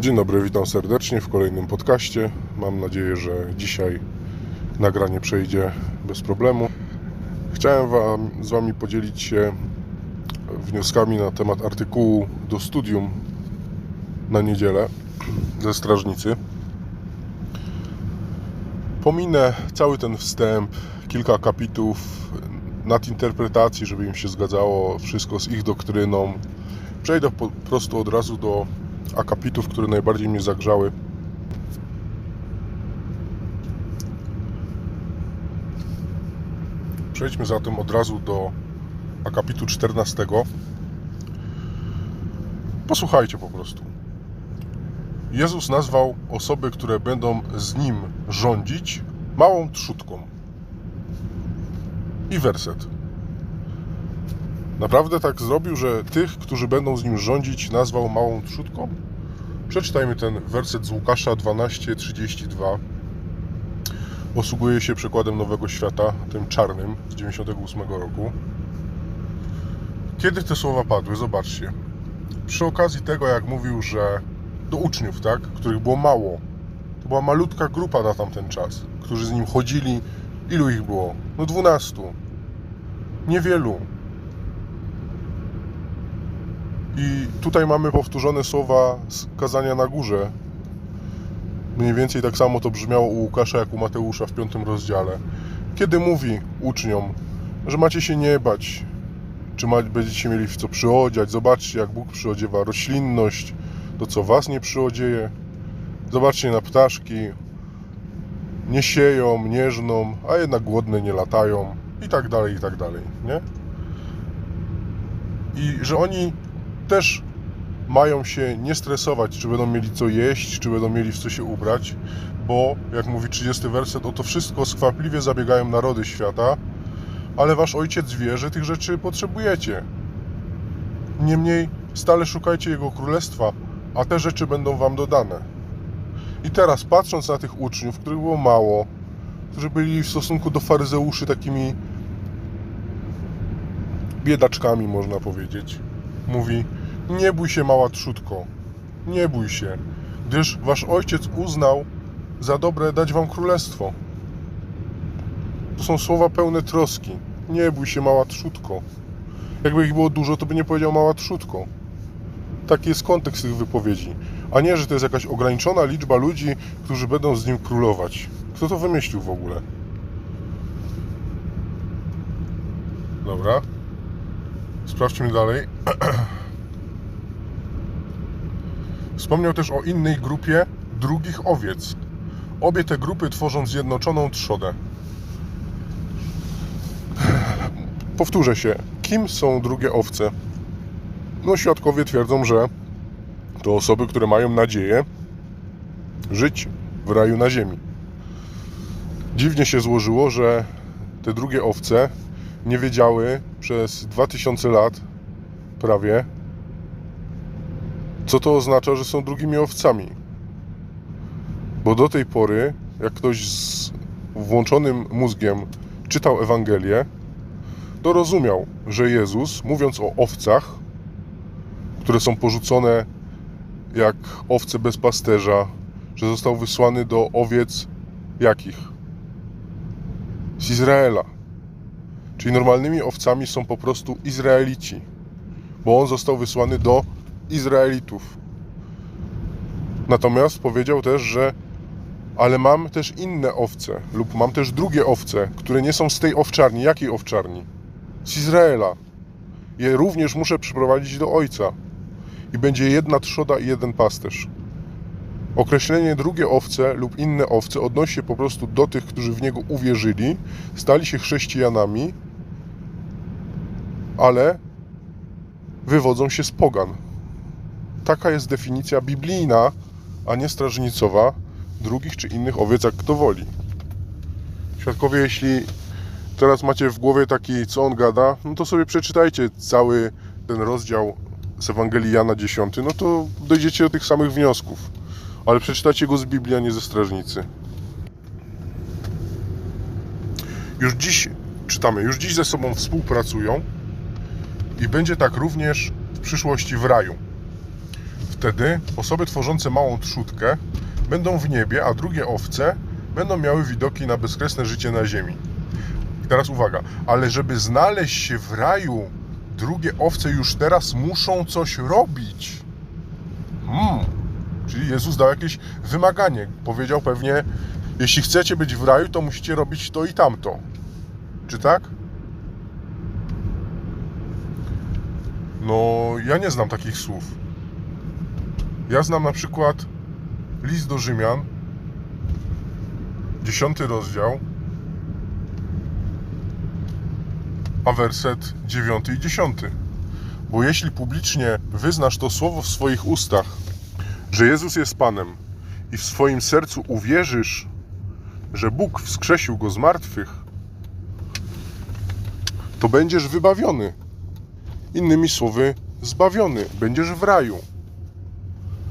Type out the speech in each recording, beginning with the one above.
Dzień dobry, witam serdecznie w kolejnym podcaście. Mam nadzieję, że dzisiaj nagranie przejdzie bez problemu. Chciałem wam, z Wami podzielić się wnioskami na temat artykułu do studium na niedzielę ze strażnicy. Pominę cały ten wstęp, kilka akapitów nadinterpretacji, żeby im się zgadzało wszystko z ich doktryną. Przejdę po prostu od razu do akapitów, które najbardziej mnie zagrzały. Przejdźmy zatem od razu do akapitu 14. Posłuchajcie po prostu. Jezus nazwał osoby, które będą z nim rządzić, małą trzutką. I werset. Naprawdę tak zrobił, że tych, którzy będą z nim rządzić, nazwał małą trzutką? Przeczytajmy ten werset z Łukasza 12:32. Posługuje się przykładem Nowego Świata, tym czarnym z 98 roku. Kiedy te słowa padły? Zobaczcie. Przy okazji tego, jak mówił, że do uczniów, tak, których było mało, to była malutka grupa na tamten czas, którzy z nim chodzili. Ilu ich było? No 12. Niewielu. I tutaj mamy powtórzone słowa z kazania na górze. Mniej więcej tak samo to brzmiało u Łukasza jak u Mateusza w piątym rozdziale. Kiedy mówi uczniom, że macie się nie bać, czy będziecie mieli w co przyodziać. Zobaczcie, jak Bóg przyodziewa roślinność, to co was nie przyodzieje. Zobaczcie na ptaszki. Nie sieją, nie żną, a jednak głodne nie latają. I tak dalej, i tak dalej, nie? I że oni też mają się nie stresować, czy będą mieli co jeść, czy będą mieli w co się ubrać, bo, jak mówi 30 werset, o to wszystko skwapliwie zabiegają narody świata, ale wasz ojciec wie, że tych rzeczy potrzebujecie. Niemniej stale szukajcie Jego Królestwa, a te rzeczy będą wam dodane. I teraz, patrząc na tych uczniów, których było mało, którzy byli w stosunku do faryzeuszy takimi biedaczkami, można powiedzieć, mówi: Nie bój się, mała trzutko, nie bój się, gdyż wasz ojciec uznał za dobre dać wam królestwo. To są słowa pełne troski. Nie bój się, mała trzutko. Jakby ich było dużo, to by nie powiedział mała trzutko. Taki jest kontekst tych wypowiedzi. A nie, że to jest jakaś ograniczona liczba ludzi, którzy będą z nim królować. Kto to wymyślił w ogóle? Dobra. Sprawdźmy dalej. Wspomniał też o innej grupie drugich owiec. Obie te grupy tworzą zjednoczoną trzodę. Powtórzę się. Kim są drugie owce? No, świadkowie twierdzą, że to osoby, które mają nadzieję żyć w raju na ziemi. Dziwnie się złożyło, że te drugie owce nie wiedziały przez 2000 lat prawie, co to oznacza, że są drugimi owcami. Bo do tej pory, jak ktoś z włączonym mózgiem czytał Ewangelię, to rozumiał, że Jezus, mówiąc o owcach, które są porzucone jak owce bez pasterza, że został wysłany do owiec jakich? Z Izraela. Czyli normalnymi owcami są po prostu Izraelici, bo on został wysłany do Izraelitów. Natomiast powiedział też, że ale mam też inne owce, lub mam też drugie owce, które nie są z tej owczarni. Jakiej owczarni? Z Izraela. Je również muszę przyprowadzić do Ojca. I będzie jedna trzoda i jeden pasterz. Określenie drugie owce lub inne owce odnosi się po prostu do tych, którzy w niego uwierzyli, stali się chrześcijanami, ale wywodzą się z pogan. Taka jest definicja biblijna, a nie strażnicowa drugich czy innych owiec, jak kto woli. Świadkowie, jeśli teraz macie w głowie taki, co on gada, no to sobie przeczytajcie cały ten rozdział z Ewangelii Jana 10, no to dojdziecie do tych samych wniosków. Ale przeczytacie go z Biblii, a nie ze strażnicy. Już dziś czytamy, już dziś ze sobą współpracują i będzie tak również w przyszłości w raju. Wtedy osoby tworzące małą trzódkę będą w niebie, a drugie owce będą miały widoki na bezkresne życie na ziemi. I teraz uwaga, ale żeby znaleźć się w raju, drugie owce już teraz muszą coś robić. Hmm. Czyli Jezus dał jakieś wymaganie. Powiedział pewnie, jeśli chcecie być w raju, to musicie robić to i tamto. Czy tak? No, ja nie znam takich słów. Ja znam na przykład list do Rzymian, dziesiąty rozdział, a werset dziewiąty i dziesiąty. Bo jeśli publicznie wyznasz to słowo w swoich ustach, że Jezus jest Panem i w swoim sercu uwierzysz, że Bóg wskrzesił go z martwych, to będziesz wybawiony. Innymi słowy, zbawiony. Będziesz w raju.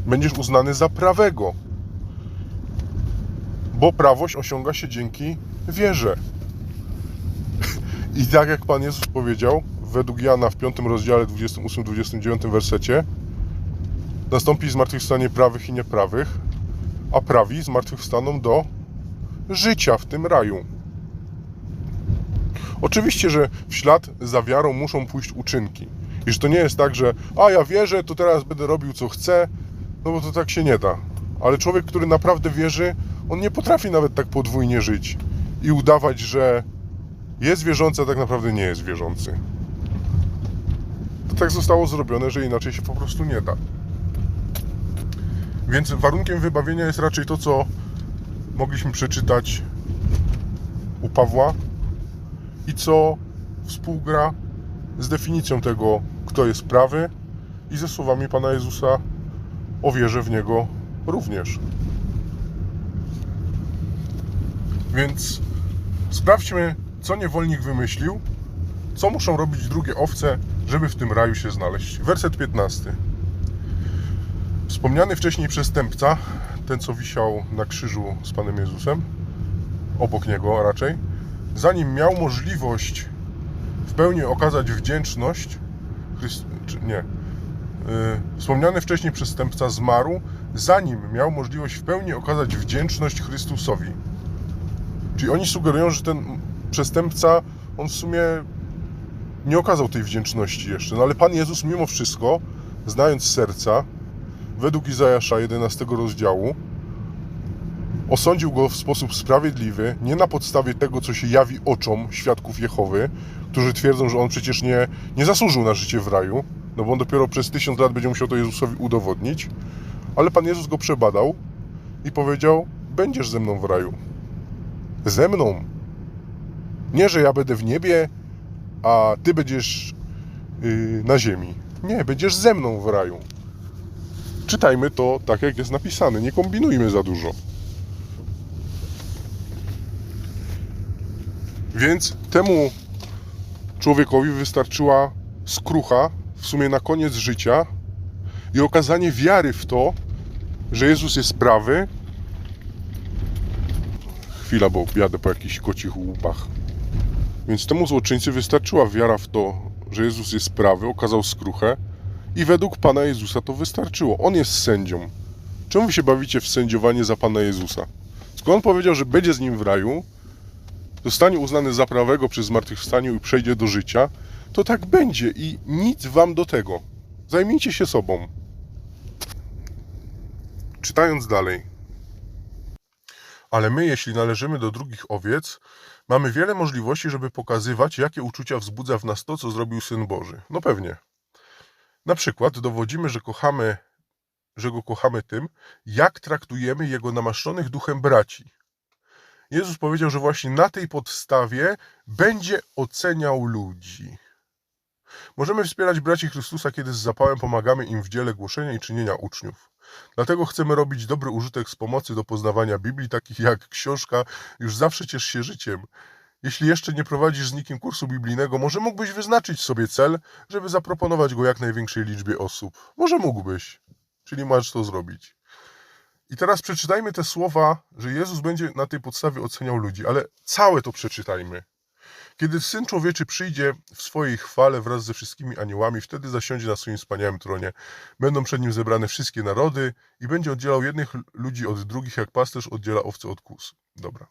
Będziesz uznany za prawego. Bo prawość osiąga się dzięki wierze. I tak jak Pan Jezus powiedział, według Jana w 5 rozdziale 28-29 wersecie, nastąpi zmartwychwstanie prawych i nieprawych, a prawi zmartwychwstaną do życia w tym raju. Oczywiście, że w ślad za wiarą muszą pójść uczynki. I że to nie jest tak, że a ja wierzę, to teraz będę robił co chcę, no bo to tak się nie da. Ale człowiek, który naprawdę wierzy, on nie potrafi nawet tak podwójnie żyć i udawać, że jest wierzący, a tak naprawdę nie jest wierzący. To tak zostało zrobione, że inaczej się po prostu nie da. Więc warunkiem wybawienia jest raczej to, co mogliśmy przeczytać u Pawła i co współgra z definicją tego, kto jest prawy i ze słowami Pana Jezusa o wierze w Niego również. Więc sprawdźmy, co niewolnik wymyślił, co muszą robić drugie owce, żeby w tym raju się znaleźć. Werset 15. Wspomniany wcześniej przestępca, ten co wisiał na krzyżu z Panem Jezusem, obok niego raczej, zanim miał możliwość w pełni okazać wdzięczność, Chryst... nie, wspomniany wcześniej przestępca zmarł, zanim miał możliwość w pełni okazać wdzięczność Chrystusowi. Czyli oni sugerują, że ten przestępca, on w sumie nie okazał tej wdzięczności jeszcze. No ale Pan Jezus mimo wszystko, znając serca, według Izajasza 11 rozdziału, osądził go w sposób sprawiedliwy, nie na podstawie tego, co się jawi oczom świadków Jehowy, którzy twierdzą, że on przecież nie, nie zasłużył na życie w raju, no bo on dopiero przez tysiąc lat będzie musiał to Jezusowi udowodnić, ale Pan Jezus go przebadał i powiedział: Będziesz ze mną w raju. Ze mną. Nie, że ja będę w niebie, a ty będziesz yy, na ziemi. Nie, będziesz ze mną w raju. Czytajmy to tak, jak jest napisane. Nie kombinujmy za dużo. Więc temu człowiekowi wystarczyła skrucha w sumie na koniec życia i okazanie wiary w to, że Jezus jest prawy. Chwila, bo jadę po jakichś kocich łupach. Więc temu złoczyńcy wystarczyła wiara w to, że Jezus jest prawy, okazał skruchę i według Pana Jezusa to wystarczyło. On jest sędzią. Czemu się bawicie w sędziowanie za Pana Jezusa? Skoro On powiedział, że będzie z nim w raju, zostanie uznany za prawego przy zmartwychwstaniu i przejdzie do życia, to tak będzie i nic wam do tego. Zajmijcie się sobą. Czytając dalej. Ale my, jeśli należymy do drugich owiec, mamy wiele możliwości, żeby pokazywać, jakie uczucia wzbudza w nas to, co zrobił Syn Boży. No pewnie. Na przykład dowodzimy, że kochamy, że go kochamy tym, jak traktujemy jego namaszczonych duchem braci. Jezus powiedział, że właśnie na tej podstawie będzie oceniał ludzi. Możemy wspierać braci Chrystusa, kiedy z zapałem pomagamy im w dziele głoszenia i czynienia uczniów. Dlatego chcemy robić dobry użytek z pomocy do poznawania Biblii, takich jak książka Już zawsze ciesz się życiem. Jeśli jeszcze nie prowadzisz z nikim kursu biblijnego, może mógłbyś wyznaczyć sobie cel, żeby zaproponować go jak największej liczbie osób. Może mógłbyś, czyli masz to zrobić. I teraz przeczytajmy te słowa, że Jezus będzie na tej podstawie oceniał ludzi, ale całe to przeczytajmy. Kiedy Syn Człowieczy przyjdzie w swojej chwale wraz ze wszystkimi aniołami, wtedy zasiądzie na swoim wspaniałym tronie. Będą przed nim zebrane wszystkie narody i będzie oddzielał jednych ludzi od drugich, jak pasterz oddziela owce od kóz. Dobra.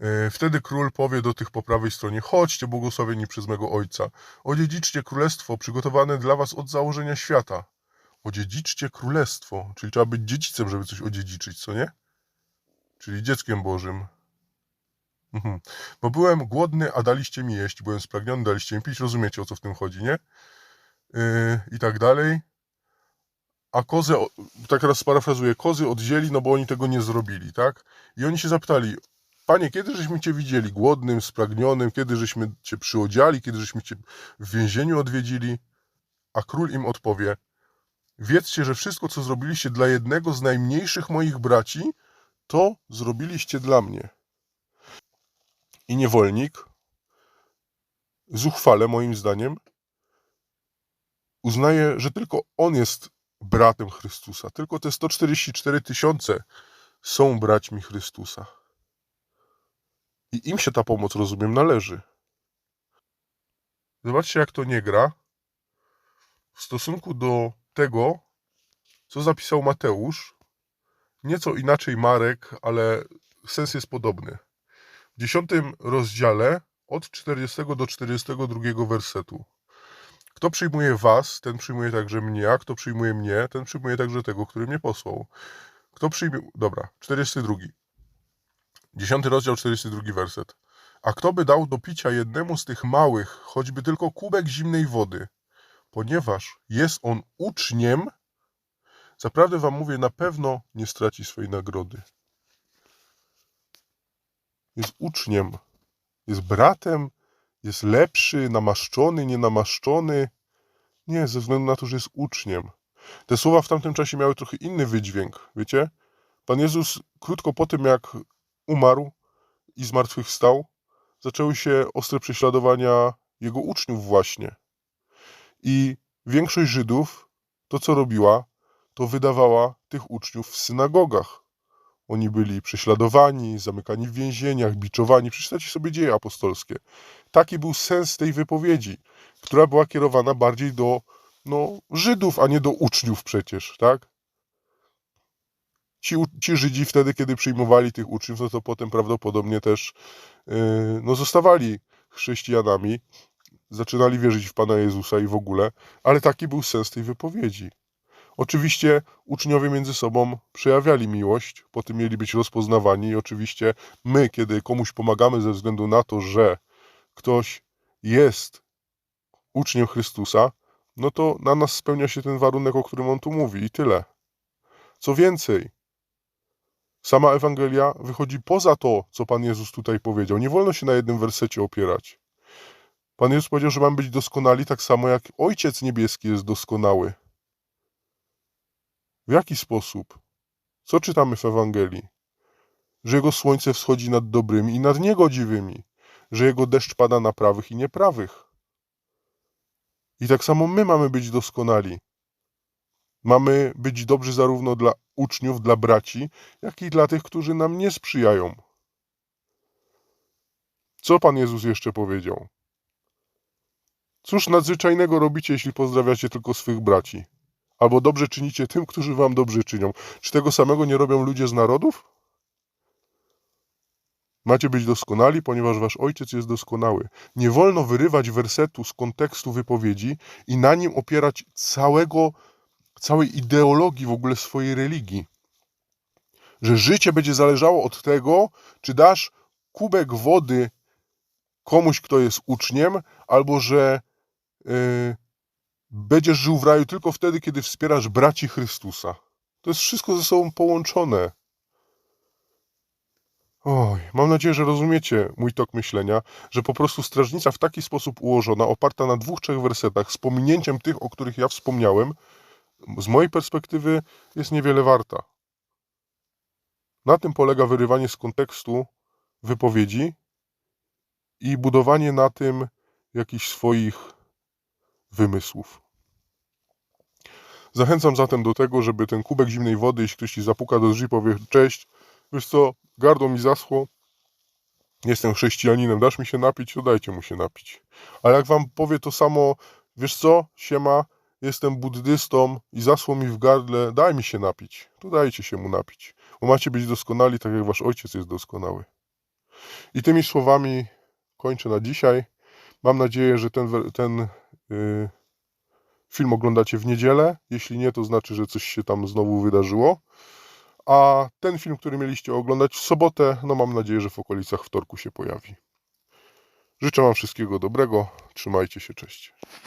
E, Wtedy król powie do tych po prawej stronie: Chodźcie, błogosławieni przez mego ojca. Odziedziczcie królestwo przygotowane dla was od założenia świata. Odziedziczcie królestwo, czyli trzeba być dziedzicem, żeby coś odziedziczyć, co nie? Czyli dzieckiem Bożym. Mhm. Bo byłem głodny, a daliście mi jeść, byłem spragniony, daliście mi pić. Rozumiecie o co w tym chodzi, nie? Yy, I tak dalej. A kozy, tak teraz sparafrazuję, kozy odzięli, no bo oni tego nie zrobili, tak? I oni się zapytali, Panie, kiedy żeśmy Cię widzieli głodnym, spragnionym, kiedy żeśmy Cię przyodziali, kiedy żeśmy Cię w więzieniu odwiedzili? A król im odpowie, wiedzcie, że wszystko, co zrobiliście dla jednego z najmniejszych moich braci, to zrobiliście dla mnie. I niewolnik, zuchwale moim zdaniem, uznaje, że tylko on jest bratem Chrystusa. Tylko te 144 tysiące są braćmi Chrystusa. I im się ta pomoc, rozumiem, należy. Zobaczcie, jak to nie gra w stosunku do tego, co zapisał Mateusz. Nieco inaczej Marek, ale sens jest podobny. W dziesiątym rozdziale od 40 do 42 wersetu. Kto przyjmuje was, ten przyjmuje także mnie, a kto przyjmuje mnie, ten przyjmuje także tego, który mnie posłał. Kto przyjmie... Dobra, 42. 10 rozdział, 42 werset. A kto by dał do picia jednemu z tych małych, choćby tylko kubek zimnej wody, ponieważ jest on uczniem, zaprawdę wam mówię, na pewno nie straci swojej nagrody. Jest uczniem, jest bratem, jest lepszy, namaszczony, nienamaszczony. Nie, ze względu na to, że jest uczniem. Te słowa w tamtym czasie miały trochę inny wydźwięk, wiecie? Pan Jezus krótko po tym, jak umarł i zmartwychwstał, zaczęły się ostre prześladowania jego uczniów właśnie. I większość Żydów to, co robiła, to wydawała tych uczniów w synagogach. Oni byli prześladowani, zamykani w więzieniach, biczowani. Przeczytajcie sobie dzieje apostolskie. Taki był sens tej wypowiedzi, która była kierowana bardziej do no, Żydów, a nie do uczniów przecież, tak? Ci, ci Żydzi wtedy, kiedy przyjmowali tych uczniów, no to potem prawdopodobnie też yy, no, zostawali chrześcijanami, zaczynali wierzyć w Pana Jezusa i w ogóle, ale taki był sens tej wypowiedzi. Oczywiście uczniowie między sobą przejawiali miłość, po tym mieli być rozpoznawani i oczywiście my, kiedy komuś pomagamy ze względu na to, że ktoś jest uczniem Chrystusa, no to na nas spełnia się ten warunek, o którym on tu mówi i tyle. Co więcej, sama Ewangelia wychodzi poza to, co Pan Jezus tutaj powiedział. Nie wolno się na jednym wersecie opierać. Pan Jezus powiedział, że mamy być doskonali tak samo jak Ojciec Niebieski jest doskonały. W jaki sposób? Co czytamy w Ewangelii? Że Jego słońce wschodzi nad dobrymi i nad niegodziwymi, że Jego deszcz pada na prawych i nieprawych. I tak samo my mamy być doskonali. Mamy być dobrzy zarówno dla uczniów, dla braci, jak i dla tych, którzy nam nie sprzyjają. Co Pan Jezus jeszcze powiedział? Cóż nadzwyczajnego robicie, jeśli pozdrawiacie tylko swych braci? Albo dobrze czynicie tym, którzy wam dobrze czynią. Czy tego samego nie robią ludzie z narodów? Macie być doskonali, ponieważ wasz ojciec jest doskonały. Nie wolno wyrywać wersetu z kontekstu wypowiedzi i na nim opierać całego, całej ideologii w ogóle swojej religii. Że życie będzie zależało od tego, czy dasz kubek wody komuś, kto jest uczniem, albo że yy, będziesz żył w raju tylko wtedy, kiedy wspierasz braci Chrystusa. To jest wszystko ze sobą połączone. Oj, mam nadzieję, że rozumiecie mój tok myślenia, że po prostu strażnica w taki sposób ułożona, oparta na dwóch, trzech wersetach, z pominięciem tych, o których ja wspomniałem, z mojej perspektywy jest niewiele warta. Na tym polega wyrywanie z kontekstu wypowiedzi i budowanie na tym jakichś swoich wymysłów. Zachęcam zatem do tego, żeby ten kubek zimnej wody, jeśli ktoś ci zapuka do drzwi, powie cześć, wiesz co, gardło mi zaschło, jestem chrześcijaninem, dasz mi się napić, to dajcie mu się napić. Ale jak wam powie to samo, wiesz co, siema, jestem buddystą i zasło mi w gardle, daj mi się napić, to dajcie się mu napić. Bo macie być doskonali, tak jak wasz ojciec jest doskonały. I tymi słowami kończę na dzisiaj. Mam nadzieję, że ten, ten film oglądacie w niedzielę. Jeśli nie, to znaczy, że coś się tam znowu wydarzyło. A ten film, który mieliście oglądać w sobotę, no mam nadzieję, że w okolicach wtorku się pojawi. Życzę Wam wszystkiego dobrego. Trzymajcie się, cześć.